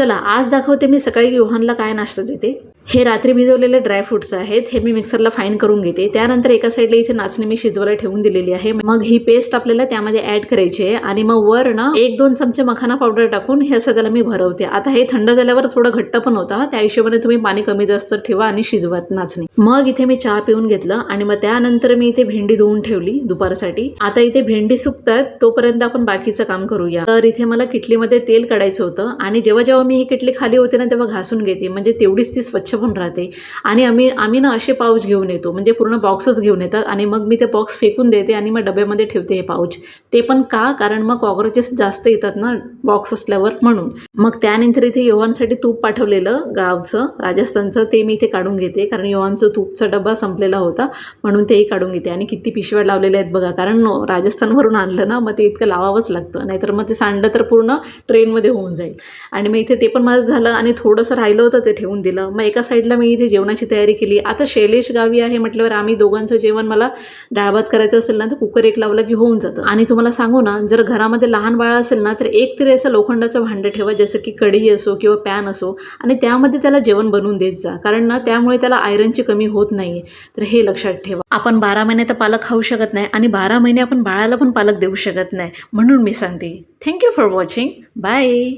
चला आज दाखवते मी सकाळी योहानला काय नाश्ता देते. हे रात्री भिजवलेले ड्रायफ्रुट्स आहेत हे मी मिक्सरला फाईन करून घेते. त्यानंतर एका साईडला इथे नाचणी मी शिजवायला ठेवून दिलेली आहे. मग ही पेस्ट आपल्याला त्यामध्ये ऍड करायची आहे आणि मग वर ना एक दोन चमचे मखाना पावडर टाकून हे असं त्याला मी भरवते. आता हे थंड झाल्यावर थोडं घट्ट पण होता त्या हिशोबाने तुम्ही पाणी कमी जास्त ठेवा आणि शिजवत नाचणी. मग इथे मी चहा पिऊन घेतलं आणि मग त्यानंतर मी इथे भेंडी धुवून ठेवली दुपारसाठी. आता इथे भेंडी सुकतात तोपर्यंत आपण बाकीचं काम करूया. तर इथे मला किटलीमध्ये तेल काढायचं होतं आणि जेव्हा जेव्हा मी ही किटली खाली होते ना तेव्हा घासून घेते. म्हणजे तेवढीच ती स्वच्छ पण राहते. आणि आम्ही आम्ही ना असे पाऊच घेऊन येतो. म्हणजे पूर्ण बॉक्सच घेऊन येतात. आणि मग मी ते बॉक्स फेकून देते आणि मग डब्यामध्ये ठेवते हे पाऊच ते पण का? कारण मग कॉक्रोचेस जास्त येतात ना बॉक्स असल्यावर म्हणून. मग त्यानंतर इथे योहानसाठी तूप पाठवलेलं गावचं राजस्थानचं ते मी इथे काढून घेते. कारण योहानचं तूपचा डबा संपलेला होता. म्हणून तेही काढून घेते. आणि किती पिशव्या लावलेल्या आहेत बघा. कारण राजस्थानवरून आणलं ना मग ते इतकं लावावंच लागतं. नाहीतर मग ते सांडलं तर पूर्ण ट्रेनमध्ये होऊन जाईल. आणि मग इथे ते पण माझं झालं आणि थोडंसं राहिलं होतं ते ठेवून दिलं. मग एका एका साईडला मी इथे जेवणाची तयारी केली. आता शैलेश गावी आहे म्हटल्यावर आम्ही दोघांचं जेवण मला डाळ भात करायचं असेल ना तर कुकर एक लावला की होऊन जातं. आणि तुम्हाला सांगू ना जर घरामध्ये लहान बाळ असेल ना तर एक तरी असं लोखंडाचं भांडं ठेवा जसं की कढई असो किंवा पॅन असो आणि त्यामध्ये त्याला जेवण बनवून देत जा. कारण ना त्यामुळे त्याला आयरनची कमी होत नाही तर हे लक्षात ठेवा. आपण बारा महिने तर पालक खाऊ शकत नाही आणि बारा महिने आपण बाळाला पण पालक देऊ शकत नाही. म्हणून मी सांगते. Thank you for watching bye